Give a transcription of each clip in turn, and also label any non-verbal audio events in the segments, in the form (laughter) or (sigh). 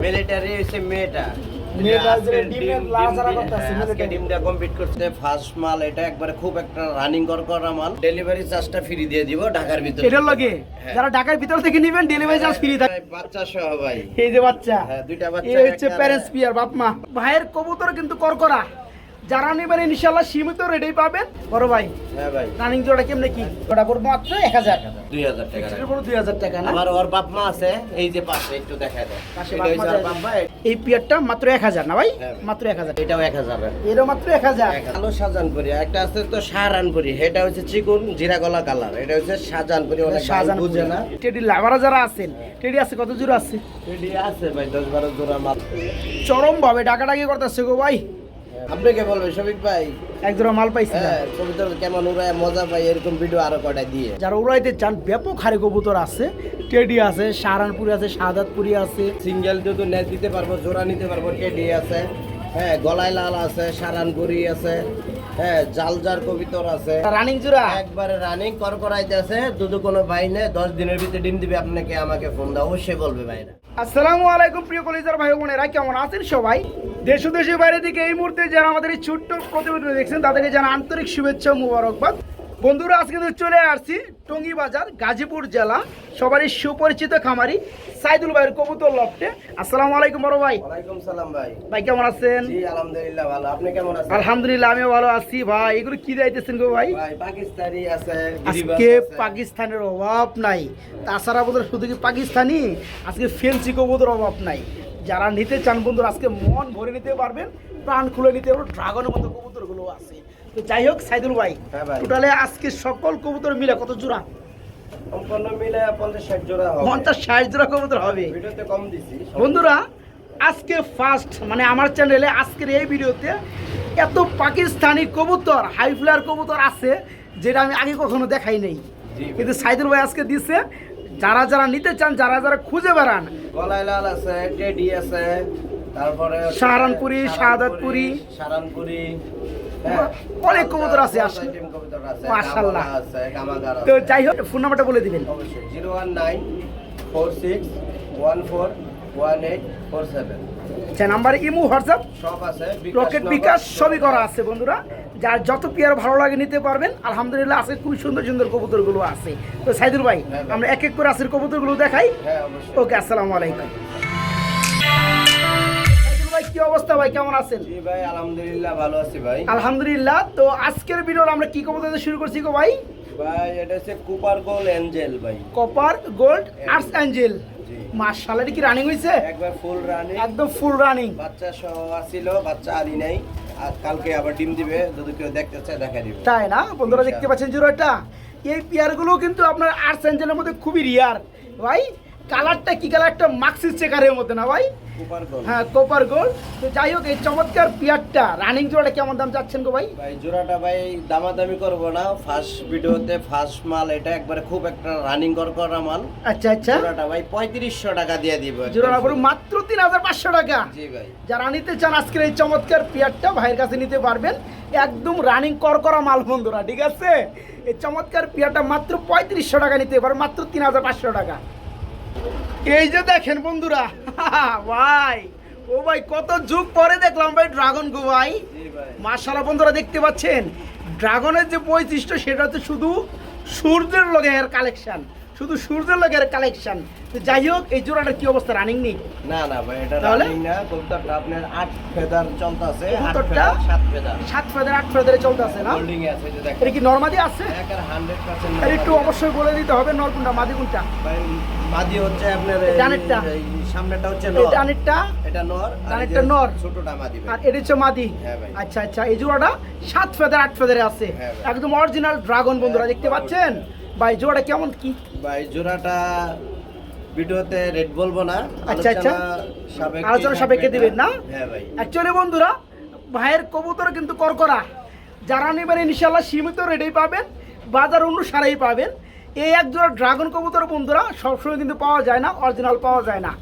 Military হচ্ছে মেয়েটা। First মাল এটা একবারে খুব একটা রানিং কর করা মাল। ডেলিভারি চার্জটা ফ্রি দিয়ে দিব ঢাকার ভিতরে। এটার লগে? হ্যাঁ। যারা ঢাকার ভিতর থেকে নিবেন ডেলিভারি চার্জ ফ্রি থাকে। বাচ্চা সহ ভাই। এই যে বাচ্চা। হ্যাঁ, দুইটা বাচ্চা, এই হচ্ছে একটা- প্যারেন্টস পিয়ার বাপ মা ভাইয়ের কবুতর কিন্তু করকরা। যারা নিবেন ইনশাল্লাহ সীমিত রেটেই পাবেন। বড় ভাই হ্যাঁ ভাই। রানিং জোড়া কেমনে কি? ওটা পড়ব মাত্র এক হাজার। দুই হাজার টাকা। দুই হাজার টাকা আমার ওর বাপ মা আছে এই যে পাশে একটু দেখা যায়। বাপ এই পিয়ারটা মাত্র এক হাজার না ভাই? হ্যাঁ মাত্র এক হাজার। এটাও এক হাজার। এরও মাত্র এক হাজার। একটা আছে তো এটা হচ্ছে চিকুন জিরা গলা কালার এটা হচ্ছে শাহজাহানপুরি অনেক শাহজাহান ভাই বুঝে না? টেডি লাভারা যারা আছেন টেডি আছে কত জোড়া আছে? এটি আছে ভাই দশ বারো জোড়া মাল। চরম ভাবে ডাকাডাকি করতেছে গো ভাই। আপনি কে বলবেন? শফিক ভাই? এক জোড়া মাল পাইছি না। হ্যাঁ কেমন উড়ায় মজা পাই এরকম ভিডিও আরও কটা দিয়ে? যারা উড়াইতে চান ব্যাপক হারে কবুতর আছে। টেডি আছে সাহারানপুরি আছে শাহাদাতপুরি আছে। সিঙ্গেল যদি নেট দিতে পারব জোড়া নিতে পারব টেডি আছে। হ্যাঁ গলায় লাল আছে সারানপুরি আছে। হ্যাঁ জালজার কবিতর আছে। রানিং জোড়া? একবারে রানিং কর করাইতে আছে দুদু কোনো ভাই নেই দশ দিনের ভিতরে ডিম দিবে আপনাকে আমাকে ফোন দাও অবশ্যই বলবে ভাইরা। আসসালামু আলাইকুম, প্রিয় কলিজার ভাই বোনেরা, কেমন আছেন সবাই? দেশ দেশের বাইরে থেকে এই মুহূর্তে যারা আমাদের এই ছোট্ট প্রতিবেদন দেখছেন, তাদেরকে যারা আন্তরিক শুভেচ্ছা মুবারকবাদ। বন্ধুরা আজকে কিন্তু চলে আসছি টঙ্গী বাজার গাজীপুর জেলা সবারই সুপরিচিত খামারি সাইদুল ভাইয়ের কবুতর লফটে। আসসালামু আলাইকুম বড় ভাই। ওয়ালাইকুম সালাম ভাই। ভাই কেমন আছেন? জি আলহামদুলিল্লাহ ভালো। আপনি কেমন আছেন? আলহামদুলিল্লাহ আমিও ভালো আছি ভাই। এগুলো কি দাইতেছেন গো ভাই? ভাই পাকিস্তানি আছে আজকে পাকিস্তানের অভাব নাই। তাছাড়া বোধহয় শুধু কি পাকিস্তানি? আজকে ফেন্সি কবুতর অভাব নাই। যারা নিতে চান বন্ধুরা আজকে মন ভরে নিতে পারবেন প্রাণ খুলে নিতে পারবেন ড্রাগনের মতো কবুতরগুলো আছে। তো যাই হোক সাইদুল ভাই হ্যাঁ টোটালে আজকে সকল কবুতর মিলে কত জোড়া? সম্পূর্ণ মিলে পঞ্চাশ ষাট জোড়া পঞ্চাশ ষাট জোড়া কবুতর হবে। ভিডিওতে কম দিছি। বন্ধুরা আজকে ফার্স্ট মানে আমার চ্যানেলে আজকের এই ভিডিওতে এত পাকিস্তানি কবুতর হাই ফ্লায়ার কবুতর আছে যেটা আমি আগে কখনো দেখাই নাই। কিন্তু সাইদুল ভাই আজকে দিছে যারা যারা নিতে চান যারা যারা খুঁজে বেড়ান। গলায় লাল আছে টেডি আছে তারপরে সাহারানপুরি, শাহাদাতপুরি। সারানপুরি হ্যাঁ, অনেক কবুতর আছে কামাগার তো যাই হোক ফোন নাম্বারটা বলে দিবেন। অবশ্যই zero one nine four six one four one eight four seven. নাম্বারে ইমু হোয়াটসঅ্যাপ? সব আছে রকেট বিকাশ সবই করা আছে। বন্ধুরা। যার যত পেয়ার ভালো লাগে নিতে পারবেন আলহামদুলিল্লাহ আছে খুব সুন্দর সুন্দর কবুতরগুলো আছে। তো সাইদুল ভাই হ্যাঁ আমরা এক এক করে আসের কবুতরগুলো দেখাই। হ্যাঁ ওকে আসসালামু আলাইকুম। কি অবস্থা ভাই? কেমন আছেন? জি ভাই আলহামদুলিল্লাহ ভালো আছি ভাই। আলহামদুলিল্লাহ। তো আজকের ভিডিওটা আমরা কি কবুতর শুরু করছি গো ভাই? ভাই এটা হচ্ছে কুপার গোল এঞ্জেল ভাই। Copper gold arts angel. মাশাআল্লাহ কি রানিং হইছে? একবার ফুল রানিং একদম ফুল রানিং বাচ্চা সহ আসছিল বাচ্চা আনি নাই। আর কালকে আবার ডিম দিবে যদি কেউ দেখতে চায় দেখা দিবে। তাই না? বন্ধুরা দেখতে পাচ্ছেন জিরোটা এই পেয়ারগুলো কিন্তু আপনার আর্টস অ্যাঞ্জেলের মধ্যে খুবই রিয়ার ভাই কালারটা কি কালার? একটা মাক্সিস চেকারের মধ্যে না ভাই? হ্যাঁ কোপার গোল্ড তো যাই হোক এই চমৎকার পেয়ারটা রানিং জোড়াটা কেমন দাম চাচ্ছেন গো ভাই? ভাই জোড়াটা ভাই দামাদামি করব না। ফার্স্ট ভিডিওতে ফার্স্ট মাল এটা একবারে খুব একটা রানিং কর করা মাল। আচ্ছা আচ্ছা। জোড়াটা ভাই পঁয়ত্রিশশো টাকা দিয়ে দিব জোড়াটা। পড়বে মাত্র তিন হাজার পাঁচশো টাকা। জি ভাই। যারা নিতে চান আজকের এই চমৎকার পেয়ারটা ভাইয়ের কাছে নিতে পারবেন। একদম রানিং কর করা মাল বন্ধুরা ঠিক আছে? এই চমৎকার পেয়ারটা মাত্র পঁয়ত্রিশশো টাকা নিতে পারবে মাত্র তিন হাজার পাঁচশো টাকা। এই যে দেখেন বন্ধুরা ভাই ও ভাই কত যুগ পরে দেখলাম ভাই ড্রাগন গো ভাই। মার্শাল্লাহ বন্ধুরা দেখতে পাচ্ছেন? ড্রাগনের যে বৈশিষ্ট্য সেটা হচ্ছে শুধু সূর্যের লগে এর কালেকশন শুধু সূর্যের লগে এর কালেকশন তো যাই হোক এই জোড়াটার কি অবস্থা? রানিং নেই? না না ভাই এটা রানিং না কবুতরটা আপনার আট ফেদার চলতেছে আট ফেদার সাত ফেদার। সাত ফেদার আট ফেদারে চলতে আছে না হোল্ডিং আছে যে দেখেন। এটা কি নর্মাদি আছে? একের হান্ড্রেড পার্সেন্ট আর একটু অবশ্যই বলে দিতে হবে নর কোনটা মাদি কোনটা? ভাই মাদি হচ্ছে আপনার ডানেরটা? সামনেটা হচ্ছে নর। ডানেরটা। এটা নর ডানেরটা নর। ছোটটা মাদি আর এটা হচ্ছে মাদি। হ্যাঁ আচ্ছা আচ্ছা এই জোড়াটা সাত ফেদার আট ফেদারে আছে। হ্যাঁ একদম অরিজিনাল ড্রাগন বন্ধুরা দেখতে পাচ্ছেন? ভাই জোড়াটা কেমন কি? ভাই জোড়াটা ভিডিওতে রেট বলব না। আচ্ছা, আচ্ছা। আলোচনা সাপেক্ষে দিবেন না? হ্যাঁ ভাই। অ্যাকচুয়ালি বন্ধুরা ভাইয়ের কবুতর কিন্তু করকরা। যারা নেবেন ইনশাল্লাহ সীমিত রেটেই পাবেন বাজার অনুসারেই পাবেন। এই এক জোড়া ড্রাগন কবুতর বন্ধুরা সবসময় কিন্তু পাওয়া যায় না অরিজিনাল পাওয়া যায় না।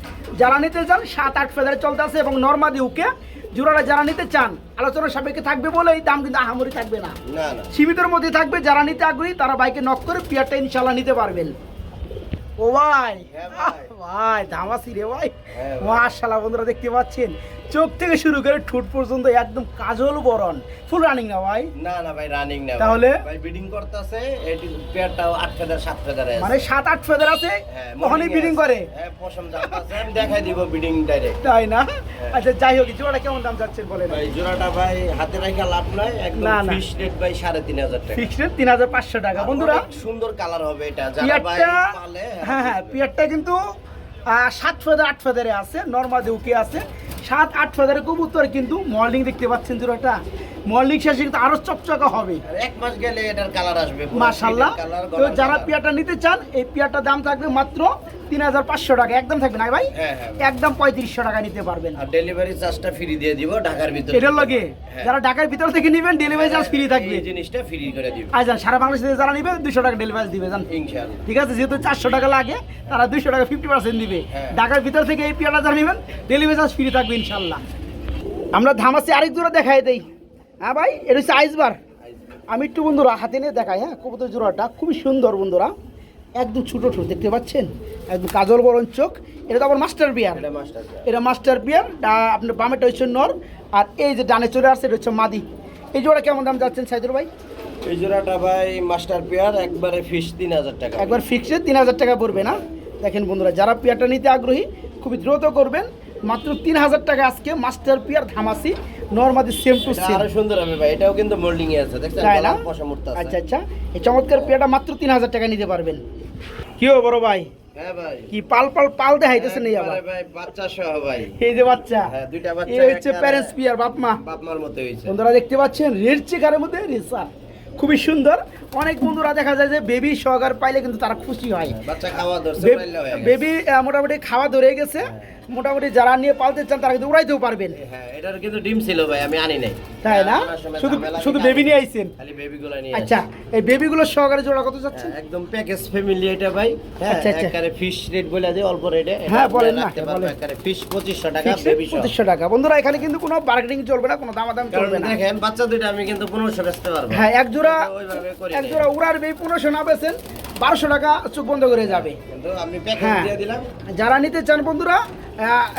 যারা নিতে চান সাত আট ফেদারে চলতে আছে এবং নর্মাদি উকে জোড়াটা যারা নিতে চান আলোচনার সাপেক্ষে থাকবে বলে এই দাম কিন্তু আহামরি থাকবে না। সীমিতের মধ্যে থাকবে যারা নিতে আগ্রহী তারা বাইকে নক করে পিয়ারটা ইনশাল্লাহ নিতে পারবেন। ও ভাই। হ্যাঁ ভাই। ধামাসি রে ভাই। হ্যাঁ মাশাআল্লাহ বন্ধুরা দেখতে পাচ্ছেন? চোখ থেকে শুরু করে ঠোঁট পর্যন্ত একদম কাজল বরণ। ফুল রানিং না ভাই? না না ভাই রানিং না তাহলে? ভাই বিডিং করতেছে এটি পেয়ারটাও আট ফেদার সাত ফেদারে আছে। মানে সাত আট ফেদার আছে? হ্যাঁ, কখনই বিডিং করে? হ্যাঁ পশম জানতাছে আমি দেখাই দিব বিডিং ডাইরেক্ট তাই না? হ্যাঁ। আচ্ছা যাই হোক জোড়াটা কেমন দাম যাচ্ছেন বলেন? ভাই জোড়াটা ভাই হাতে রাখা লাভ নাই একদম। ফিক্স রেট ভাই সাড়ে তিন হাজার টাকা। ফিক্সড রেট তিন হাজার পাঁচশো টাকা বন্ধুরা। সুন্দর কালার হবে এটা। যারা ভাই পালে হ্যাঁ হ্যাঁ পিয়ারটা কিন্তু সাত ফেদার, আট ফেদারে আছে নর্মাদে উকে আছে, সাত, আট ফেদারে কবুতর কিন্তু মর্নিং দেখতে পাচ্ছেন জোড়াটা। মর্নিং শেষে কিন্তু আরও চকচকা হবে। এক মাস গেলে এটার কালার আসবে কালার, তো যারা। পিয়াটা নিতে চান এই পিয়াটার দাম থাকবে মাত্র তিন হাজার পাঁচশো টাকা। একদম থাকবে না ভাই? হ্যাঁ হ্যাঁ। একদম পঁয়ত্রিশশো টাকা নিতে পারবেন। আর ডেলিভারি চার্জটা ফ্রি দিয়ে দিব ঢাকার ভিতরে। এটার লগে? হ্যাঁ। যারা ঢাকার ভিতর থেকে নিবেন ডেলিভারি চার্জ ফ্রি থাকবে এই জিনিসটা ফ্রি করে দিব। যান সারা বাংলাদেশে যারা নিবে দুশো টাকা ডেলিভারি দিবে জান? ইনশাআল্লাহ। ঠিক আছে যেহেতু চারশো টাকা লাগে তারা দুশো টাকা ফিফটি পার্সেন্ট দিবে। ঢাকার ভিতর থেকে এই পিয়াটা যারা নেবেন ডেলিভারি চার্জ ফ্রি থাকবে ইনশাল্লাহ আমরা ধামাসি আরেক দূরে দেখাই দেই। হ্যাঁ ভাই এটা হচ্ছে আইসবার। আমি একটু বন্ধুরা হাতে নিয়ে দেখাই হ্যাঁ? কবুতর জোড়াটা খুবই সুন্দর বন্ধুরা। একদম ছোটো ছোটো দেখতে পাচ্ছেন? একদম কাজল বরণ চোখ। এটা তো আবার মাস্টার বিয়ার এটা মাস্টার বিয়ার আপনার বামেটা হচ্ছে নর আর এই যে ডানে চলে আসছে এটা হচ্ছে মাদি। এই জোড়া কেমন দাম যাচ্ছেন সাইদুর ভাই? এই জোড়াটা ভাই মাস্টার পেয়ার একবারে ফিস তিন হাজার টাকা। একবার ফিক্সে তিন হাজার টাকা পড়বে না? দেখেন বন্ধুরা যারা পেয়ারটা নিতে আগ্রহী খুবই দ্রুত করবেন। মাত্র তিন হাজার টাকা আজকে মাস্টার পিয়ার ধামাসি। নর্মাদি সেম টু সেম আরও সুন্দর হবে ভাই এটাও কিন্তু মোল্ডিং এ আছে দেখছেন? তাই না? আচ্ছা আচ্ছা। এই চমৎকার পেয়ারটা মাত্র তিন হাজার টাকা নিতে পারবেন। কি হো বড় ভাই? হ্যাঁ ভাই। কি পাল পাল পাল দেখাইতেছে নেই আবার? ভাই বাচ্চা সহ ভাই। এই যে বাচ্চা। হ্যাঁ দুইটা বাচ্চা এই হচ্ছে প্যারেন্টস পিয়ার বাপ মা। বাপ মার মতো হয়েছে। বন্ধুরা দেখতে পাচ্ছেন রেড চেকারের মধ্যে রেসা খুবই সুন্দর। অনেক বন্ধুরা দেখা যায় যে বেবি সহকার পাইলে কিন্তু তারা খুশি হয়। বাচ্চা খাওয়া ধরছে হয়ে বেবি মোটামুটি খাওয়া ধরে গেছে। মোটামুটি যারা নিয়ে পালতে চান তারা কিন্তু উড়াইতেও পারবেন। হ্যাঁ এটার কিন্তু ডিম ছিল ভাই আমি আনি নাই। তাই না? শুধু শুধু বেবি নিয়ে আইছেন? খালি নিয়ে আচ্ছা। এই বেবিগুলো সহকারে জোড়া কত যাচ্ছে? হ্যাঁ, একদম প্যাকেজ ফ্যামিলি এটা ভাই। হ্যাঁ আচ্ছা, আচ্ছা। ফিশ রেট বলে দিই অল্প রেটে হ্যাঁ, বলেন না, ফিশ 2500 টাকা বেবি সহ পঁচিশশো টাকা। বন্ধুরা এখানে কিন্তু কোনো বার্গেনিং চলবে না কোনো দামাদাম চলবে না। দেখেন বাচ্চা দুইটা আমি কিন্তু 1500 বেচতে পারব। হ্যাঁ এক জোড়া এক জোড়া উড়ার বেবি পনেরোশো না বেছেন বারোশো টাকা চোখ বন্ধ করে যাবে। হ্যাঁ। দিয়ে যারা নিতে চান বন্ধুরা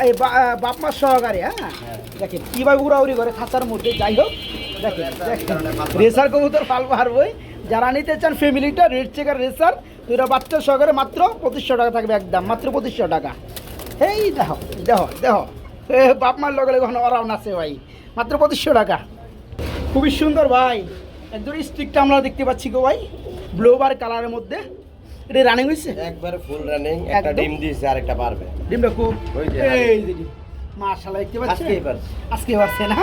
এই বাপ মার সহকারে হ্যাঁ? দেখেন, কীভাবে উড়াউড়ি করে খাঁচার মধ্যে, যাই হোক, দেখেন দেখেন। রেসার কবুতর পাল পারবই যারা নিতে চান ফ্যামিলিটা, রেড চেকার রেসার, দুইটা বাচ্চা সহকারে মাত্র পঁচিশশো টাকা থাকবে একদম, মাত্র পঁচিশশো টাকা। এই দেখো দেখো এ, বাপ মার লগে লগে ওরাও নাচে ভাই। মাত্র পঁচিশশো টাকা। খুবই সুন্দর ভাই। একদম স্টিকটা আমরা দেখতে পাচ্ছি গো ভাই ব্লোবার কালারের মধ্যে। এটা রানিং হয়েছে একবারে ফুল রানিং একটা। ডিম দিয়েছে আরেকটা পারবে ডিমটা খুব এই যে ডিম। মাশাআল্লাহ দেখতে পাচ্ছেন? আজকেই পারছে। আজকে পারছে না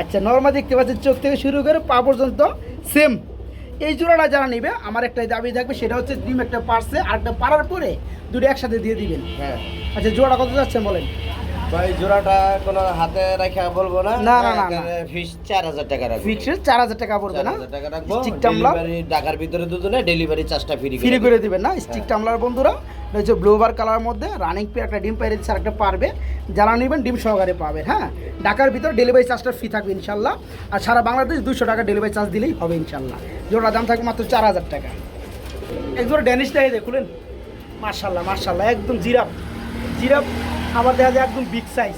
আচ্ছা নর্মাল দেখতে পাচ্ছেন চোখ থেকে শুরু করে পা পর্যন্ত সেম এই জোড়াটা যারা নেবে আমার একটা দাবি থাকবে সেটা হচ্ছে ডিম একটা পারছে আর একটা পারার পরে দুটো একসাথে দিয়ে দিবেন। হ্যাঁ। আচ্ছা জোড়া কত যাচ্ছেন বলেন? ভাই জোড়াটা কোনো হাতে রেখে বলব না? না, না, না। ফিস চার হাজার টাকা রাখব। ফিক্সড চার হাজার টাকা পড়বে না? 4000 টাকা রাখব। স্টিক টামলার ঢাকার ভিতরে দুজনে ডেলিভারি চার্জটা ফ্রি ফ্রি করে দিবেন না? স্টিক টামলার বন্ধুরা হচ্ছে ব্লোবার কালার মধ্যে রানিং পে একটা ডিম পাইরে দিচ্ছে একটা পারবে। যারা নেবেন ডিম সহকারে পাবেন হ্যাঁ? ঢাকার ভিতর ডেলিভারি চার্জটা ফ্রি থাকবে ইনশাল্লাহ। আর সারা বাংলাদেশ দুশো টাকা ডেলিভারি চার্জ দিলেই হবে ইনশাল্লাহ। জোড়ার দাম থাকবে মাত্র চার হাজার টাকা। একজন ড্যানিশটাই দেখুলেন মার্শাল্লাহ মার্শাল্লাহ একদম জিরাপ জিরাপ আবার দেখা যায় একদম বিগ সাইজ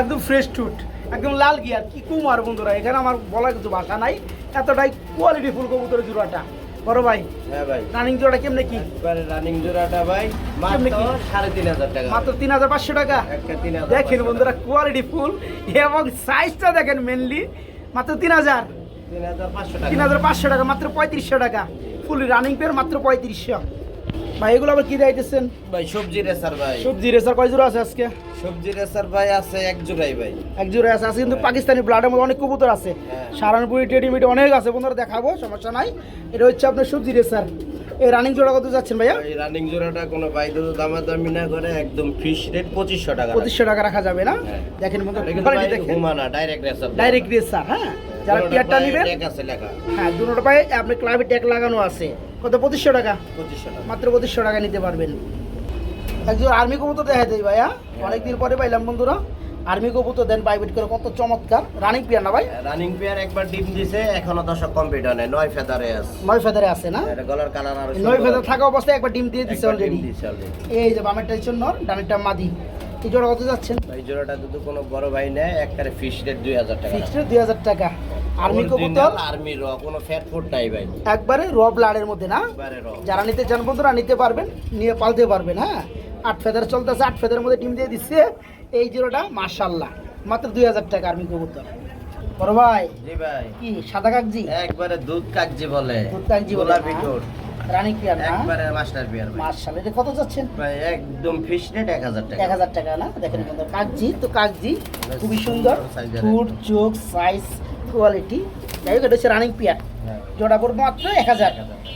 একদম ফ্রেশ টুট একদম লাল গিয়ার কি কুমার বন্ধুরা এখানে আমার বলার কিছু ভাষা নাই। এতটাই কোয়ালিটি ফুল কবুতরের জোড়াটা। বড় ভাই হ্যাঁ ভাই। রানিং জোড়া কেমনে কি? রানিং জোড়াটা ভাই মাত্র সাড়ে তিন হাজার টাকা। মাত্র তিন হাজার পাঁচশো টাকা? দেখেন বন্ধুরা কোয়ালিটি ফুল এবং সাইজটা দেখেন মেনলি মাত্র তিন হাজার। তিন হাজার পাঁচশো টাকা। তিন হাজার পাঁচশো টাকা মাত্র পঁয়ত্রিশশো টাকা। ফুল রানিং পেয়ার মাত্র পঁয়ত্রিশশো। ভাই এগুলো আবার কি দিতেছেন ভাই সবজি রেসার ভাই। সবজি রেসার কয় জোড়া আছে আজকে? সবজি রেসার ভাই আছে এক জোড়াই ভাই। এক জোড়া আছে আছে কিন্তু পাকিস্তানি ব্লাডের মধ্যে অনেক কবুতর আছে। হ্যাঁ। সারানপুরি টেডিমিটি অনেক আছে বন্ধুরা দেখাবো সমস্যা নাই। এটা হচ্ছে আপনার সবজি রেসার। এই রানিং জোড়া কত যাচ্ছেন ভাইয়া? এই রানিং জোড়াটা কোনো ভাই তো দামাদামি না করে একদম ফিশ রেট পঁচিশশো টাকা পঁচিশশো টাকা রাখা যাবে না? হ্যাঁ। দেখেন বন্ধুরা কোয়ালিটি দেখেন। Direct racer. ডাইরেক্ট রেসার হ্যাঁ। যারা টিয়ারটা নেবেন হ্যাঁ দুটো পায়ে আপনি ক্লাবে ট্যাগ লাগানো আছে। কত পঁচিশশো টাকা? মাত্র পঁচিশশো টাকা নিতে পারবেন। একজন আর্মি কবুতর দেখা যায় ভাইয়া। অনেকদিন পরে পাইলাম বন্ধুরা। আর্মি কবুতর দেন বাইবেট করে কত চমৎকার। রানিং পিয়ার না ভাই? রানিং পেয়ার একবার ডিম দিছে এখনও দশক কমপ্লিট হয় নয় ফেদারে আছে। নয় ফেদারে আছে না? এটা গলার কালার আর নয় ফেদার থাকা অবস্থায় একবার ডিম দিয়ে দিছে অলরেডি এই যে বামেরটা হচ্ছে নর ডানেরটা মাদি। এই জোড়া কত যাচ্ছেন? এই জোড়াটা যদি কোনো বড় ভাই নেয় একবারে রেট দুই হাজার টাকা ফিক্সড দুই হাজার টাকা। আর্মি কবুতর? আর্মি র কোনো ফ্যাট নাই ভাই। একবারে র ব্লাডের মধ্যে না? যারা নিতে চান বন্ধুরা নিতে পারবেন নিয়ে পালতে পারবেন হ্যাঁ? আট ফেদার চলতেছে আট ফেদারের মধ্যে ডিম দিয়ে দিচ্ছে। এই জোড়াটা মার্শাল্লাহ মাত্র দুই হাজার টাকা আর্মি কবুতর। বড় ভাই জি ভাই। কি সাদা কাগজি একবারে দুধ কাকজি বলে। দুধ কাগজি বলে, রানিং পিয়ার না? একবারে মাস্টার বিয়ার মার্শাল এটা কত যাচ্ছেন? ভাই একদম ফিশ রেট এক হাজার টাকা। এক হাজার টাকা না? দেখেন বন্ধু কাগজি তো কাগজি খুবই সুন্দর। ফুট চোখ সাইজ কোয়ালিটি যাই হোক এটা হচ্ছে রানিং পিয়ার। হ্যাঁ। জোড়া পড়বে মাত্র এক হাজার।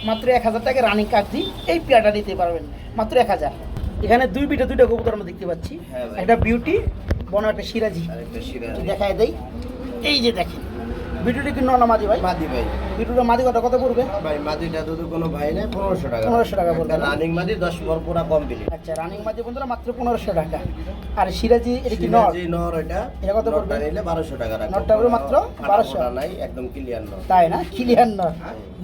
মাত্র এক হাজার টাকা রানিং কাগজি। এই পিয়াটা নিতে পারবেন। মাত্র এক হাজার। এখানে দুই বিটা দুইটা কবুতর আমরা দেখতে পাচ্ছি। হ্যাঁ একটা বিউটি বড় একটা সিরাজি। দেখায় দেই। এই যে দেখেন। বিউটিটা কি নন মাদি ভাই? মাদি ভাই। বিউটিটা মাদি কত কত পড়বে? ভাই মাদিটা যদি কোনো ভাই নেয় পনেরোশো টাকা। 1500 টাকা পড়বে রানিং মাদি দশ বর পুরা কমপ্লিট আচ্ছা রানিং মাদি বন্ধুরা মাত্র পনেরোশো টাকা। আর সিরাজি এটা কি নর? নর এটা। এটা কত পড়বে? নিলে বারোশো টাকা রাখব। নরটা পড়বে মাত্র 1200 নাই একদম ক্লিয়ার নর। তাই না? ক্লিয়ার নর।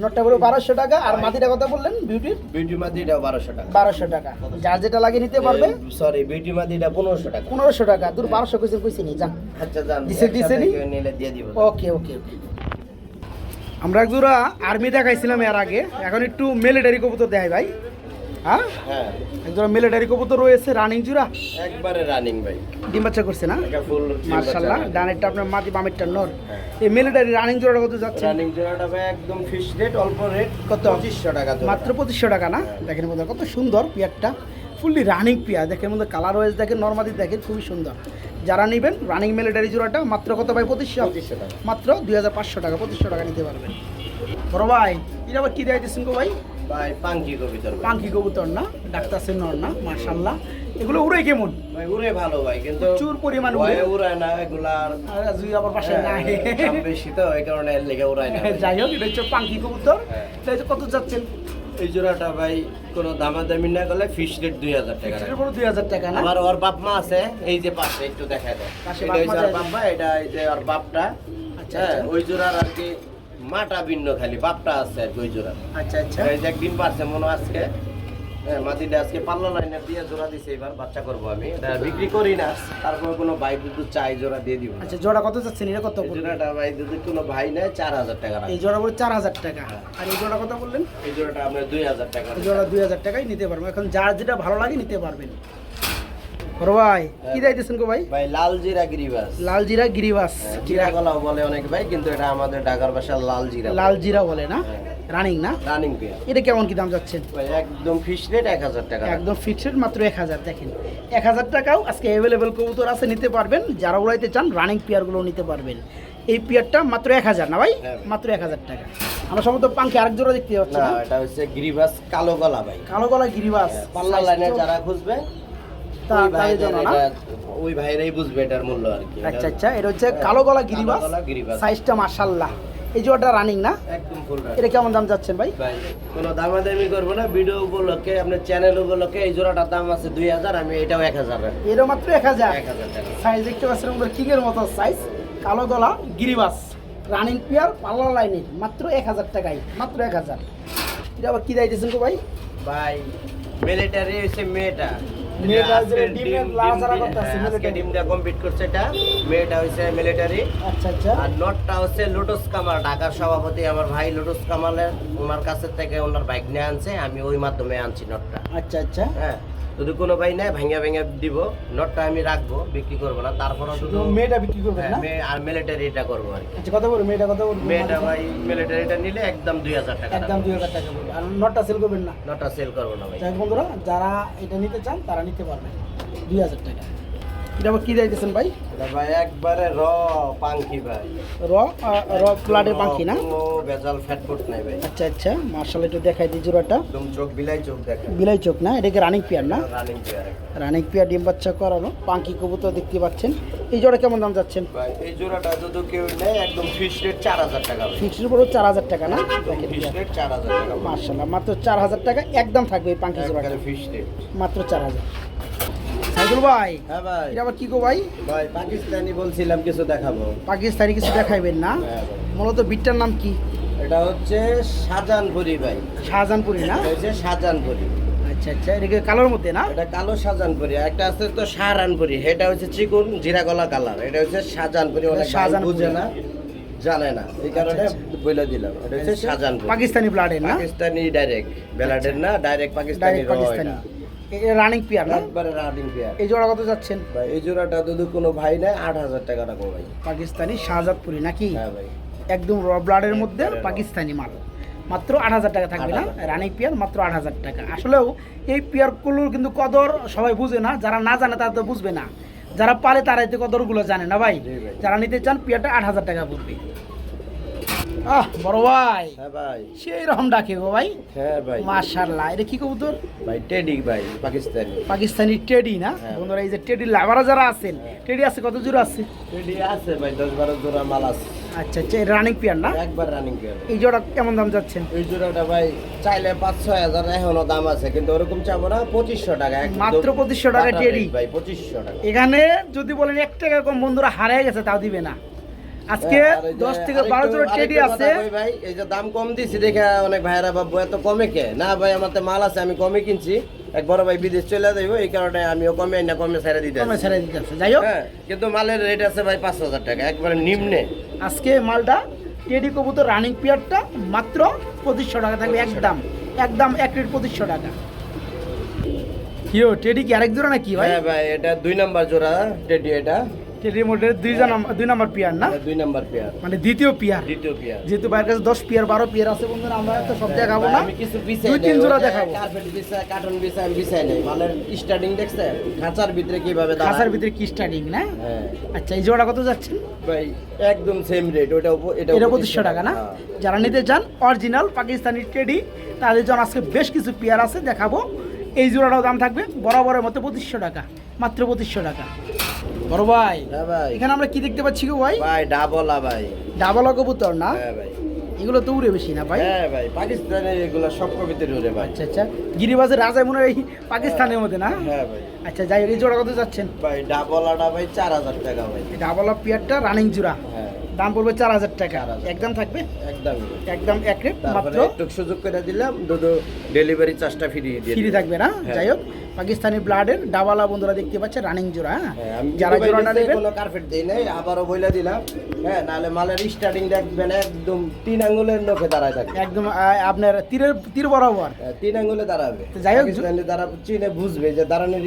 নটটা পুরো বারোশো টাকা আর মাদিটা কত বললেন? বিউটির বিউটি মাদিটাও বারোশো টাকা। বারোশো টাকা। যার যেটা লাগে নিতে পারবে। সরি বিউটি মাদিটা পনেরোশো টাকা। পনেরোশো টাকা। দূর বারোশো কইছে কইছে নি যান। আচ্ছা জান দিছে, দিছে নিলে দিয়ে দিব। ওকে ওকে ওকে আমরা একজোড়া আর্মি দেখাইছিলাম এর আগে। এখন একটু মিলিটারি কবুতর দেয় ভাই। হ্যাঁ? হ্যাঁ। একজোড়া মিলিটারি কবুতর রয়েছে রানিং জুড়া? একবারে রানিং ভাই। ডিম বাচ্চা করছে না? এটা ফুল মার্শাল্লাহ ডানেরটা আপনার মাটি বামেরটা নর। হ্যাঁ। এই মিলিটারি রানিং জোড়াটা কত যাচ্ছে? রানিং জোড়াটা ভাই একদম ফিক্স রেট অল্প রেট কত? পঁচিশশো টাকা। মাত্র পঁচিশশো টাকা না? দেখেন বন্ধুরা কত সুন্দর পেয়ারটা। Fully running pair. দেখেন মধ্যে কালার ওয়াইজ দেখেন নর্মালি দেখেন খুবই সুন্দর। যারা নেবেন রানিং মিলিটারি জোড়াটা মাত্র কত ভাই? পঁচিশশো। মাত্র দুই হাজার পাঁচশো টাকা পঁচিশশো টাকা নিতে পারবেন। বড় ভাই এটা আবার কী দেয় দিচ্ছেন গো ভাই? ভাই পাঙ্কি কবিতর পাঙ্কি কবুতর না? ডাক্তার সেন না মার্শাল্লাহ এগুলো উড়ে কেমন? ভাই উড়ে ভালো ভাই কিন্তু প্রচুর পরিমাণ উড়ে। উড়ায় না এগুলার আর যদি আবার পাশে নাই। দাম বেশি তো এই কারণে লেগে উড়ায় না। যাই হোক এটা হচ্ছে পাঙ্কি কবুতর। হ্যাঁ। এটা কত যাচ্ছেন? এই জোড়াটা ভাই কোনো দামাদামি না করলে ফিক্স রেট দুই হাজার টাকা। দুই হাজার টাকা না? আবার ওর বাপ মা আছে এই যে পাশে একটু দেখা দেয় এটা হচ্ছে ওর বাপ মা এটা এই যে ওর বাপটা। আচ্ছা, হ্যাঁ আচ্ছা। ওই জোড়ার আর কি মাটা ভিন্ন খালি বাপটা আছে আর কি ওই জোড়ার। আচ্ছা আচ্ছা। একদিন পারছে মনে আজকে। হ্যাঁ মাটিটা আজকে পাল্লা লাইনে দিয়ে জোড়া দিছে এবার বাচ্চা করব আমি। এটা বিক্রি করি না তারপর কোনো ভাই দুধ চাই জোড়া দিয়ে দিব আচ্ছা জোড়া কত যাচ্ছেন? এটা কত জোড়াটা ভাই যদি কোনো ভাই নেয় চার হাজার টাকা এই জোড়া পড়ে চার হাজার টাকা। আর এই জোড়া কত বললেন? এই জোড়াটা আমরা দুই হাজার টাকা জোড়া দুই হাজার টাকায় নিতে এখন যার যেটা ভালো লাগে নিতে পারবেন। বড় ভাই কি গো ভাই? ভাই লাল জিরা গিরিবাস। লাল জিরা গিরিবাস। জিরা গলাও বলে অনেক ভাই কিন্তু এটা আমাদের ঢাকার লাল জিরা লাল জিরা বলে না? হ্যাঁ। রানিং না? রানিং পেয়ার এটা কেমন কি দাম যাচ্ছেন একদম ফিক্স রেট এক হাজার টাকা একদম ফিক্সড মাত্র এক হাজার দেখেন। এক হাজার টাকাও আজকে অ্যাভেলেবেল কবুতর আছে নিতে পারবেন। যারা উড়াইতে চান রানিং পেয়ারগুলো নিতে পারবেন। এই পেয়ারটা মাত্র এক হাজার না ভাই? হ্যাঁ। মাত্র এক হাজার টাকা। আমরা সম্ভবত পাঙ্কি আরেক জোড়া দেখতে পাচ্ছি না এটা হচ্ছে গিরিবাস কালো গলা ভাই। কালো গলা গিরিবাস। পাল্লা লাইনে যারা খুঁজবে ওই ভাইরাই বুঝবে এটার মূল্য আর কি। আচ্ছা আচ্ছা এটা হচ্ছে কালো গলা গিরিবাস। কালো গলা গিরিবাস। সাইজটা মাশাল্লাহ এই জোড়াটা রানিং না? একদম ফুল এটা কেমন দাম যাচ্ছেন ভাই? ভাই কোনো দামাদামি করব না ভিডিও উপলক্ষে আপনার চ্যানেল উপলক্ষে এই জোড়াটার দাম আছে দুই হাজার আমি এটাও এক হাজার। এরও মাত্র এক হাজার। সাইজ দেখতে পাচ্ছেন আমাদের কিংয়ের মতো সাইজ কালো গলা গিরিবাস। রানিং পেয়ার পাল্লা লাইনের মাত্র এক হাজার টাকায় মাত্র এক হাজার। এটা আবার কি দিতেছেন গো ভাই? ভাই মিলিটারি হচ্ছে মেয়েটা। মেয়েটা ডিমের ডিম- করতেছে, হ্যাঁ, আজকে ডিমটা কমপ্লিট করছে এটা। মেয়েটা হচ্ছে মিলিটারি আচ্ছা আচ্ছা। আর নটটা হচ্ছে লোটস কামাল ঢাকার সভাপতি আমার ভাই লোটস কামালের। ওনার কাছে থেকে ওনার বাইক নিয়ে আনছে আমি ওই মাধ্যমে আনছি নটটা। আচ্ছা আচ্ছা। হ্যাঁ। যদি কোনো ভাই নেয় ভাঙা ভেঙে দিব নটটা আমি রাখব বিক্রি করব না। তারপরও শুধু মেয়েটা বিক্রি করব হ্যাঁ, না? আর মিলিটারিটা করব আর কি। আচ্ছা কত বলব মেয়েটা কত বলব মেয়েটা ভাই মিলিটারিটা নিলে একদম দুই হাজার টাকা একদম দুই হাজার টাকা বলব আর নটটা সেল করবেন না? নটটা সেল করব না ভাই। বন্ধুরা যারা এটা নিতে চান তারা নিতে পারবেন। দুই হাজার টাকা। এটা আবার কি দিতেছেন ভাই? এটা ভাই একবারে র পাঙ্কি ভাই। র র প্লাডের পাখি না? কোনো ভেজাল ফ্যাট ফুট নাই ভাই। আচ্ছা আচ্ছা মার্শাল একটু দেখাই দিই জোড়াটা। একদম চোখ বিলাই চোখ দেখে বিলাই চোখ না? এটাকে রানিং পেয়ার না? রানিং পেয়ার রানিক পিয়া ডিম বাচ্চা করানো পাঙ্কি কবুতর দেখতে পাচ্ছেন। এই জোড়া কেমন দাম যাচ্ছেন? ভাই এই জোড়াটা যদি কেউ নেয় একদম ফিক্স রেট চার হাজার টাকা ফিক্সড উপরও চার হাজার টাকা না? ফিক্স রেট চার হাজার টাকা ভাই। মার্শাল্লাহ মাত্র চার হাজার টাকা একদম থাকবে এই পাঙ্কি জোড়াটা। ফিক্স রেট মাত্র চার হাজার। সাইদুল ভাই। হ্যাঁ ভাই। এটা আবার কি গো ভাই? ভাই পাকিস্তানি বলছিলাম কিছু দেখাবো। পাকিস্তানি কিছু দেখাইবেন না? হ্যাঁ মূলত বিটটার নাম কি? এটা হচ্ছে শাহজাহানপুরি ভাই। শাহজাহানপুরি না? হচ্ছে শাহজাহানপুরি। আচ্ছা আচ্ছা। এটা কালোর মধ্যে না? এটা কালো শাহজাহানপুরি। একটা আছে তো শাহরানপুরি। এটা হচ্ছে চিকুন জিরা গলা কালার। এটা হচ্ছে শাহজাহানপুরি। অনেক ভাই শাহজাহানপুরি। বুঝে না জানে না। এই কারণে আচ্ছা, বলে দিলাম। এটা হচ্ছে শাহজাহানপুরি। পাকিস্তানি ব্লাডের না? পাকিস্তানি ডাইরেক্ট বেলাডের না ডাইরেক্ট পাকিস্তানি। রানিং পিয়ার একবারে রানিং পেয়ার এই জোড়া কত যাচ্ছেন? ভাই এই জোড়াটা যদি কোনো ভাই নেয় আট হাজার টাকা রাখো ভাই। পাকিস্তানি শাহজাদপুরি নাকি? হ্যাঁ ভাই। একদম র ব্লাডের মধ্যে পাকিস্তানি মাল। মাত্র আট হাজার টাকা থাকবে না? রানিং পিয়ার মাত্র আট হাজার টাকা। আসলেও এই পিয়ারগুলোর কিন্তু কদর সবাই বুঝে না। যারা না জানে তারা তো বুঝবে না। যারা পালে তারা এতে কদরগুলো জানে না ভাই? ভাই। যারা নিতে চান পিয়ারটা আট হাজার টাকা পড়বে। আহ বড় ভাই। হ্যাঁ ভাই। সেই রকম ডাকে গো ভাই। হ্যাঁ ভাই। মাশাল্লাহ এটা কি কবুতর? ভাই টেডি ভাই পাকিস্তানি। পাকিস্তানি টেডি না? হ্যাঁ। বন্ধুরা এই যে টেডি লাভারা যারা আছেন টেডি আছে কত জোড়া আছে? টেডি আছে ভাই দশ বারো জোড়া মাল আছে। আচ্ছা আচ্ছা রানিং পিয়ার না? একবার রানিং পেয়ার এই জোড়া কেমন দাম যাচ্ছেন? এই জোড়াটা ভাই চাইলে পাঁচ ছয় হাজার এখনও দাম আছে কিন্তু ওরকম চাবো না পঁচিশশো টাকা একদম। মাত্র 2500 টাকা টেডি। ভাই পঁচিশশো টাকা। এখানে যদি বলেন এক টাকা কম বন্ধুরা হারিয়ে গেছে তাও দিবে না। আজকে হ্যাঁ, আর এই যে দশ থেকে আরেকটু- বারো জোড়া টেডি আছে। ভাই এই যে দাম কম দিছি দেখে অনেক ভাইরা ভাববো এত কমে কে? না ভাই আমারতে মাল আছে আমি কমে কিনছি। এক বড় ভাই বিদেশ চলে যাইবো এই কারণে আমিও কমে না কমে ছেড়ে দিতে কমে ছেড়ে দিতে যাই হোক। হ্যাঁ কিন্তু মালের রেট আছে ভাই পাঁচ হাজার টাকা একবারে নিম্নে। আজকে মালটা টেডি কবুতর রানিং পিয়ারটা মাত্র পঁচিশশো টাকা থাকবে একদম। একদম এক রেট পঁচিশশো টাকা। কিও টেডি কি আরেক জোড়া নাকি ভাই? হ্যাঁ ভাই এটা দুই নাম্বার জোড়া টেডি এটা। মধ্যে দুই দুই নম্বর পিয়ার না? দুই নাম্বার পেয়ার মানে দ্বিতীয় পিয়ার দ্বিতীয় পেয়ার যেহেতু বাইরের কাছে দশ পিয়ার বারো পিয়ার আছে বন্ধুরা আমরা তো সব দেখাবো না। আমি কিছু দুই তিন জোড়া দেখাবো। কার্পেট কার্টন আমি নাই। মালের স্টার্টিং দেখছে? খাঁচার ভিতরে কীভাবে? খাসার ভিতরে কি স্টার্টিং না? হ্যাঁ। আচ্ছা এই জোড়া কত যাচ্ছেন? ভাই একদম সেম রেট ওটা এটা এটা পঁচিশশো টাকা না? হ্যাঁ। যারা নিতে চান অরিজিনাল পাকিস্তানি টেডি তাদের জন্য আজকে বেশ কিছু পেয়ার আছে দেখাবো। এই জোড়াটাও দাম থাকবে বরাবরের মতো পঁচিশশো টাকা মাত্র পঁচিশশো টাকা। বড় ভাই হ্যাঁ ভাই। এখানে আমরা কি দেখতে পাচ্ছি গো ভাই? ভাই ডাবলা ভাই। ডাবলা কবুতর না? হ্যাঁ ভাই। এগুলো তো উড়ে বেশি না ভাই? হ্যাঁ ভাই পাকিস্তানের এগুলো সব কবিতার উড়ে ভাই। আচ্ছা আচ্ছা। গিরিবাজের রাজা মনে হয় পাকিস্তানের মধ্যে না? হ্যাঁ ভাই। আচ্ছা যাই এই জোড়া কত যাচ্ছেন? ভাই ডাবলাটা ভাই চার হাজার টাকা ভাই। ডাবল পিয়ারটা রানিং জোড়া। হ্যাঁ। দাম পড়বে চার হাজার টাকা। একদম থাকবে? একদম। একদম এক রেট মাত্র? একটু সুযোগ করে দিলাম দুটো ডেলিভারি চার্জটা ফ্রি দিয়ে ফ্রি থাকবে না? হ্যাঁ। যাই হোক পাকিস্তানি ব্লাডের ডাবালা বন্ধুরা দেখতে পাচ্ছে রানিং জোড়া হ্যাঁ? হ্যাঁ, যারা দুবাই জোড়াটা নিচে কোনো কার্পেট দেই নাই আবারও বইলা দিলাম হ্যাঁ নাহলে মালের স্টার্টিং দেখবেন একদম তিন আঙ্গুলের নখে দাঁড়ায় থাকে। একদম আপনার তীরের তীর বরাবর? তিন আঙ্গুলে দাঁড়াবে। যাই হোক, পাকিস্তানি দাঁড়া চিনে বুঝবে যে দাঁড়ানোর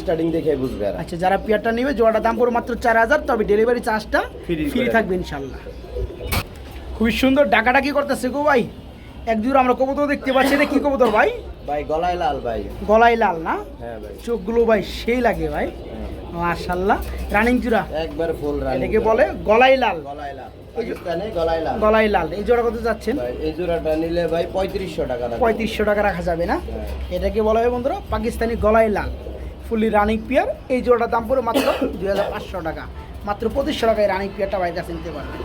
স্টার্টিং দেখে বুঝবে আচ্ছা যারা পিয়ারটা নেবে জোড়াটা দাম পড়বে মাত্র চার হাজার তবে ডেলিভারি চার্জটা ফ্রি। থাকবে ইনশাল্লাহ খুবই সুন্দর ডাকাডাকি করতেছে গো ভাই। এক দূর আমরা কবুতর দেখতে পাচ্ছি এটা কি কবুতর ভাই? ভাই গলায় লাল ভাই। গলায় লাল না? হ্যাঁ ভাই। চোখগুলো ভাই সেই লাগে ভাই। হ্যাঁ। মাশাল্লাহ রানিং জোড়া একবার ফুল রানি এটাকে বলে গলাই লাল। গলায় লাল। গলায় লাল। এই জোড়া কত যাচ্ছেন? এই জোড়াটা নিলে ভাই পঁয়ত্রিশশো টাকা পঁয়ত্রিশশো টাকা রাখা যাবে না? হ্যাঁ। এটাকে বলা হয় বন্ধুরা পাকিস্তানি গলাই লাল। ফুলি রানিং পিয়ার এই জোড়াটার দাম পড়ে মাত্র দুই হাজার পাঁচশো টাকা। মাত্র পঁচিশশো টাকায় রানিং পিয়ারটা ভাই কাছে নিতে পারবে।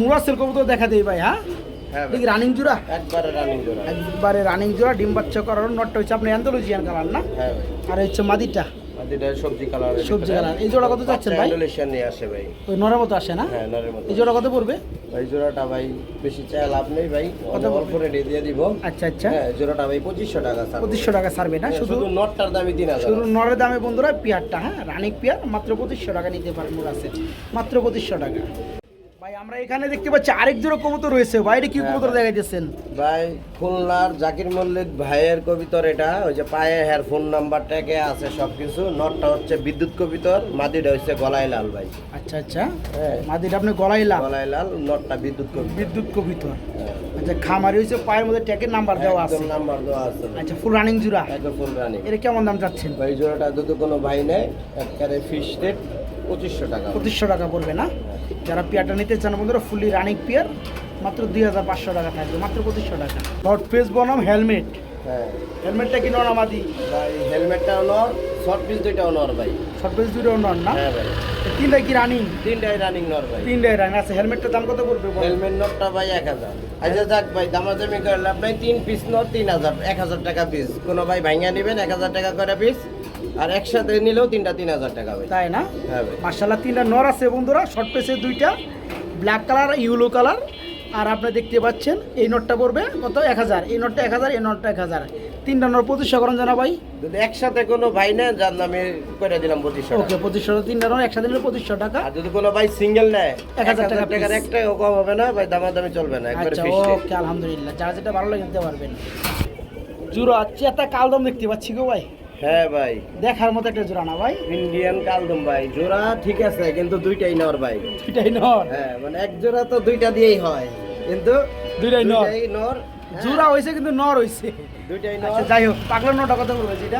মুরা সেল করব তো দেখা দেই ভাই হ্যাঁ? হ্যাঁ দেখি রানিং জোড়া। একবারে রানিং জোড়া। একবারে রানিং জোড়া ডিম বাচ্চা করার নটটা হচ্ছে আপনি অ্যান্থোলজিয়ান কালার না? হ্যাঁ আর এই হচ্ছে মাদিটা। এটা সবজি কালার সবজি কালার এই জোড়া কত চাচ্ছেন ভাই? ইন্ডোনেশিয়ান নিয়ে আসে ভাই। ওই নরের মতো আসে না? হ্যাঁ নরের মতো এই জোড়া কত পড়বে? ভাই জোড়াটা ভাই বেশি চাই লাভ নেই ভাই। কত অল্প পড়বে? দিয়ে দিব। আচ্ছা আচ্ছা। হ্যাঁ জোড়াটা ভাই পঁচিশশো টাকা স্যার পঁচিশশো টাকা ছাড়বে না? শুধু শুধু নটটার দামই তিন হাজার শুধু নরের দামে বন্ধুরা পিয়ারটা হ্যাঁ রানিক পিয়ার মাত্র পঁচিশশো টাকা নিতে পারেন আছে মাত্র পঁচিশশো টাকা। আমরা এখানে দেখতে পাচ্ছি আরেক জোড়া কবুতর রয়েছে। বাইরে কি হ্যাঁ, কবুতর ভাই। দেখাইতেছেন? ভাই খুলনার জাকির মল্লিক ভাইয়ের কবিতর এটা। ওই যে পায়ে হ্যার ফোন নাম্বার ট্যাগে আছে সবকিছু। নটটা হচ্ছে বিদ্যুৎ কবিতর মাদিটা হচ্ছে গলায় লাল ভাই। আচ্ছা আচ্ছা। হ্যাঁ। মাদিটা আপনি গলায় লাভ গলায় লাল নটটা বিদ্যুৎ কবিতর। বিদ্যুৎ কবিতর। হ্যাঁ, আচ্ছা খামারি হচ্ছে পায়ের মধ্যে ট্যাকের নাম্বার দেওয়া আছে। নাম্বার দেওয়া আছে আচ্ছা ফুল রানিং জোড়া? একদম ফুল রানি এটা কেমন দাম চাচ্ছেন? ভাই জোড়াটা যদি কোনো ভাই নেয় একেবারে ফিস রেট পঁচিশশো টাকা পঁচিশশো টাকা পড়বে না? যারা পিয়ারটা নিতে চান বন্ধুরা ফুলি রানিং পিয়ার মাত্র দুই হাজার পাঁচশো টাকা থাকবে মাত্র পঁচিশশো টাকা। শর্ট ফেস বনাম হেলমেট হ্যাঁ। হেলমেটটা কি নন আমাদি ভাই হেলমেটটাও নর শর্ট পিস দুইটাও নর ভাই। শর্ট ফেস দুটো নন না? হ্যাঁ ভাই। তিনটাই কি রানিং তিনটাই রানিং নর ভাই। তিনটাই রানিং আচ্ছা হেলমেটটার দাম কত পড়বে হেলমেট নটটা ভাই এক হাজার। আচ্ছা যাক ভাই দামাদামি করে লাভ নাই। তিন পিস নট তিন হাজার। এক হাজার টাকা পিস কোনো ভাই ভাঙিয়া নেবেন এক হাজার টাকা করে পিস আর একসাথে নিলেও তিনটা তিন হাজার টাকা ভাই তাই না? হ্যাঁ মার্শাল্লাহ তিনটা নর আছে বন্ধুরা। শর্ট পেসের দুইটা ব্ল্যাক কালার ইউলো কালার আর আপনি দেখতে পাচ্ছেন এই নোটটা পড়বে কত? এক হাজার। এই নোটটা এক হাজার এই নোটটা এক হাজার। তিনটা নোট পঁচিশশো করেন জানা ভাই। যদি একসাথে কোনো ভাই নেন যার নামে করে দিলাম পঁচিশশো ওকে পঁচিশশো তিনটা নোট একসাথে নিলে পঁচিশশো টাকা। আর যদি কোনো ভাই সিঙ্গেল নেয় এক হাজার টাকা টাকার। একটাই কম হবে না ভাই দামাদামি চলবে না আচ্ছা ওকে আলহামদুলিল্লাহ। যার যেটা ভালো লাগে নিতে পারবেন। জোড়া চেতা কালদম দেখতে পাচ্ছি গো ভাই। হ্যাঁ ভাই। দেখার মতো একটা জোড়া না ভাই? ইন্ডিয়ান কালদম ভাই। জোড়া ঠিক আছে কিন্তু দুইটাই নর ভাই। দুইটাই নর? হ্যাঁ মানে এক জোড়া তো দুইটা দিয়েই হয়। কিন্তু দুইটাই নর হ্যাঁ, জোড়া হয়েছে কিন্তু নর হয়েছে। দুইটাই আচ্ছা যাই হোক পাগলা নটা কথা বলব যেটা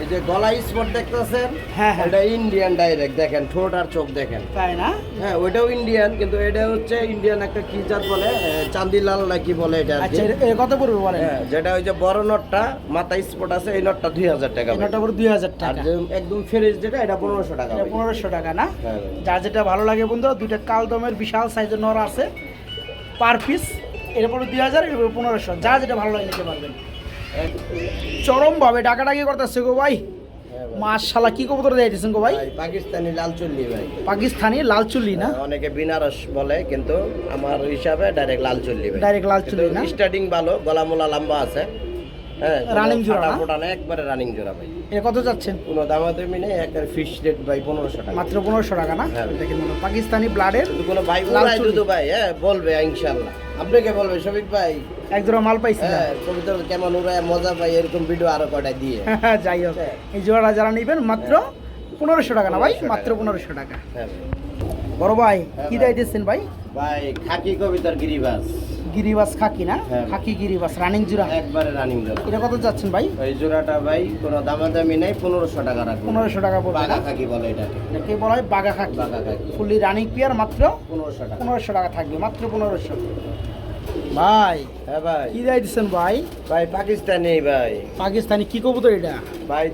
এই যে গলা স্পট দেখতেছেন হ্যাঁ হ্যাঁ। এটা ইন্ডিয়ান ডাইরেক্ট দেখেন ঠোঁট আর চোখ দেখেন। তাই না? হ্যাঁ ওইটাও ইন্ডিয়ান কিন্তু এটা হচ্ছে ইন্ডিয়ান একটা কি জাত বলে? চান্দিলাল না বলে এটা আচ্ছা এর- এর কত পড়বে বলেন? হ্যাঁ যেটা ওই যে বড় নটটা মাথায় স্পট আছে এই নটটা দুই হাজার টাকা ভাই। নটা দুই হাজার টাকা। একদম ফ্রেশ যেটা এটা পনেরোশো টাকা পনেরোশো টাকা না? হ্যাঁ যার যেটা ভালো লাগে বন্ধুরা দুইটা কালদমের বিশাল সাইজের নর আছে পার পিস পড়বে দুই হাজার পনেরোশো। যা যেটা ভালো লাগে নিতে পারবেন। চরম ভাবে ডাকাডাকি করতেছে গো ভাই। হ্যাঁ। মাশাল্লাহ কি কবুতর দিয়েছেন গো ভাই? ভাই, পাকিস্তানি লাল চুল্লি ভাই। পাকিস্তানি লাল চুল্লি না? হ্যাঁ, অনেকে বিনারস বলে কিন্তু আমার হিসাবে ডাইরেক্ট লাল চুল্লি ভাই। ডাইরেক্ট লাল চুল্লি না? স্টার্টিং ভালো গলা মোলা লম্বা আছে। হ্যাঁ Running জোড়া না? ফোটা না একবারে রানিং জোড়া ভাই। এটা কত যাচ্ছেন? কোনো দামাদামি নেই ফিক্স রেট ভাই পনেরোশো টাকা। মাত্র টাকা না? হ্যাঁ। দেখেন পাকিস্তানি ব্লাডের কোনো ভাই ভাই হ্যাঁ বলবে আপনাকে বলবে শফিক ভাই? এক জোড়া মাল পাইছি হ্যাঁ কবিতা কেমন উড়ায় মজা পাই এরকম ভিডিও আরও কয়টা দিয়ে। (laughs) যাই হোক এই জোড়াটা যারা নেবেন মাত্র পনেরোশো টাকা না ভাই? মাত্র পনেরোশো টাকা। হ্যাঁ বড় ভাই হ্যাঁ কি ভাই। দিতেছেন ভাই? ভাই খাকি কবিতার গিরিবাস। গিরিবাস খাকি না? হ্যাঁ। খাকি গিরিবাস রানিং জোড়া। একবারে রানিং জোড়া। এটা কত যাচ্ছেন ভাই? ওই জোড়াটা ভাই কোনো দামাদামি নেই পনেরোশো টাকা রাখব। পনেরোশো টাকা পড়বে বাঘা না? খাকি বলে এটাকে। এটাকে বলা হয়? বাগা খাকি। বাঘা খাকি। ফুললি রানিং পিয়ার মাত্র পনেরোশো টাকা। পনেরোশো টাকা থাকবে মাত্র পনেরোশো। ভাই হ্যাঁ ভাই। কি দিতেছেন ভাই? ভাই পাকিস্তানি ভাই। পাকিস্তানি কি কবুতর এটা? ভাই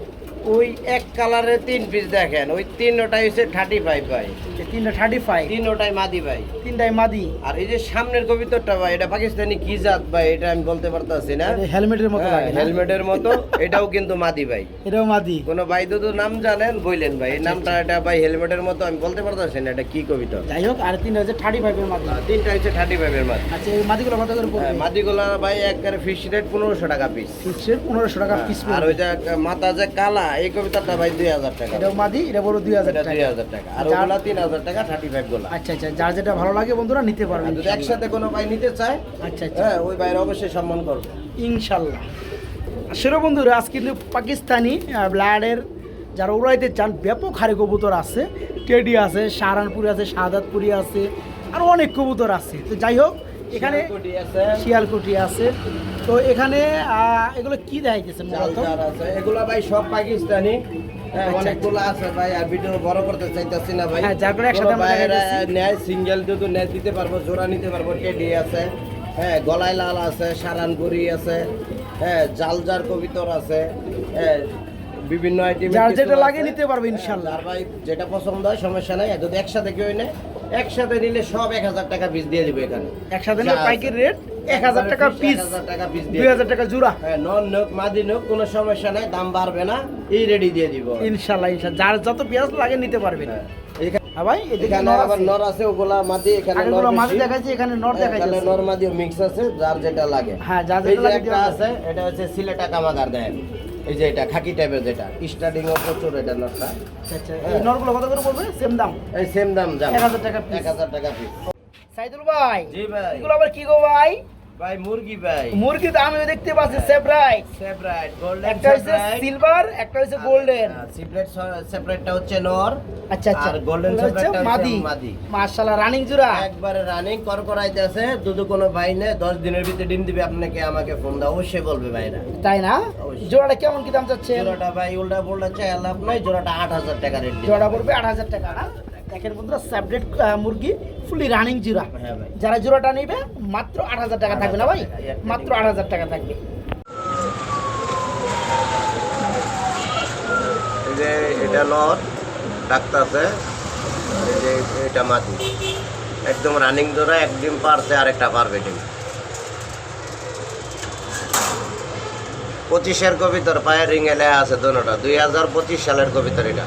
ওই এক কালারের তিন পিস দেখেন ওই তিনটাই হচ্ছে থার্টি ফাইভ ভাই তিনটা থার্টি ফাইভ তিনটাই মাদি ভাই। তিনটাই মাদি। আর এই যে সামনের কবিতরটা ভাই এটা পাকিস্তানি কি জাত ভাই এটা আমি বলতে পারতাছি না। হেলমেটের মতো হ্যাঁ, লাগে হেলমেটের মতো এটাও কিন্তু মাদি ভাই। এটাও মাদি। কোন ভাই দুদু নাম জানেন বললেন ভাই। এই নামটা এটা ভাই হেলমেটের মতো আমি বলতে পারতাছি না এটা কি কবিতা। যাই হোক আর তিনটা হচ্ছে থার্টি ফাইভের মাদি। আর তিনটা হচ্ছে থার্টি ফাইভের মাদি। আচ্ছা এই মাদিগুলো কত করে পড়বে? হ্যাঁ, মাদিগুলা ভাই একবারে ফিশ রেট পনেরোশো টাকা পিস ফিক্সের পনেরোশো টাকা পিস আর ওই যে মাথা যে কালা এই কবিতাটা ভাই দুই হাজার টাকা। এটাও মাদি এটা বড় দুই হাজার টাকা দুই হাজার টাকা। আর ওগুলা তিন হাজার টাকা থার্টি ফাইভ গোলা। আচ্ছা আচ্ছা যার যেটা ভালো লাগে বন্ধুরা নিতে আর পারবেন যদি একসাথে কোনো ভাই নিতে চায় আচ্ছা আচ্ছা। হ্যাঁ ওই ভাইয়ের অবশ্যই সম্মান করবে। ইনশাল্লাহ। আসলে বন্ধুরা আজ কিন্তু পাকিস্তানি ব্লাডের যারা উড়াইতে চান ব্যাপক হারে কবুতর আছে। টেডি আছে সাহারানপুরি আছে শাহাদাতপুরি আছে আর অনেক কবুতর আছে। তো যাই হোক এখানে শিয়ালকুটি আছে। তো এখানে এগুলো কি দেখাইতেছে মূলত? চালচার আছে। এগুলা ভাই সব পাকিস্তানি। হ্যাঁ, আচ্ছা। অনেকগুলো আছে ভাই আর ভিডিও বড় করতে চাইতেছি না ভাই। হ্যাঁ, একসাথে কোনো আমরা ভাইয়েরা দেখাইতেছি। নেয় সিঙ্গেল যদি নেয় দিতে পারব জোড়া নিতে পারব টেডি আছে। হ্যাঁ গলায় লাল আছে আছে। হ্যাঁ জালজার কবিতর আছে। হ্যাঁ বিভিন্ন আইটেম যার যেটা লাগে নিতে পারবে ইনশাল্লাহ। আর ভাই যেটা পছন্দ হয় সমস্যা নাই। যদি একসাথে কেউ নেয় একসাথে নিলে সব এক হাজার টাকা পিস দিয়ে দিবে এখানে। একসাথে আছে। পাইকের রেট এক হাজার টাকা পিস টাকা পিস দুই হাজার টাকা জোড়া। হ্যাঁ নন নোক মাদি নোক কোনো সমস্যা নাই দাম বাড়বে না এই রেডি দিয়ে দিব। ইনশাল্লাহ ইনশাল্লাহ। যার যত পেঁয়াজ লাগে নিতে পারবেন হ্যাঁ। এখানে হ্যাঁ ভাই এখানে আবার নর আছে ওগুলা মাদি এখানে নর আগেগুলো মাছ এখানে নর হ্যাঁ, এখানে নর মাদিও মিক্স আছে যার যেটা লাগে। হ্যাঁ, যার যেটা লাগে আছে এটা হচ্ছে সিলেটা কামাগার দেন। এই যে এটা খাকি টাইপের যেটা। স্টার্টিং ও প্রচুর এটা নরটা আচ্ছা আচ্ছা। হ্যাঁ। এই নরগুলো কত করে পড়বে? সেম দাম? এই সেম দাম দাম 1000 টাকা piece। এক হাজার টাকা পিস সাইদুল ভাই জি ভাই। এগুলো আবার কি গো ভাই? ভাই মুরগি ভাই। মুরগি তো আমি দেখতে পাচ্ছি সেপারেট সেপারেট গোল্ডেন একটা হচ্ছে সিলভার একটা হচ্ছে গোল্ডেন। সিপ্রেট সেপারেটটা হচ্ছে নর। আচ্ছা আচ্ছা। আর হচ্ছে মাদি। মাদি। মাশাআল্লাহ রানিং জোড়া। একবারে রানিং কর করাইতেছে দুধ কোনো ভাই নেই দশ দিনের ভিতরে ডিম দিবে আপনাকে আমাকে ফোন দাও অবশ্যই বলবে ভাইরা। তাই না। জোড়াটা কেমন কি দাম চাচ্ছে জোড়াটা ভাই উল্টা পুল্টা চাই লাভ নাই জোড়াটা আট হাজার টাকা রেট জোড়া পড়বে আট হাজার টাকা না? দেখেন বন্ধুরা মুরগি ফুলি রানিং জোড়া হ্যাঁ যারা নেবে মাত্র আট হাজার টাকা থাকবে না ভাই? 8,000 টাকা, একটা মাত্র আট হাজার টাকা থাকবে। যে এটা ডাক্তারছে এই যে এটা মাটি। একদম রানিং জোড়া এক ডিম পারছে আর একটা পারবে ডিম। পঁচিশের কবিতর পায়ের রিং এলে আছে দোনোটা। দুই হাজার পঁচিশ সালের কবিতর এটা।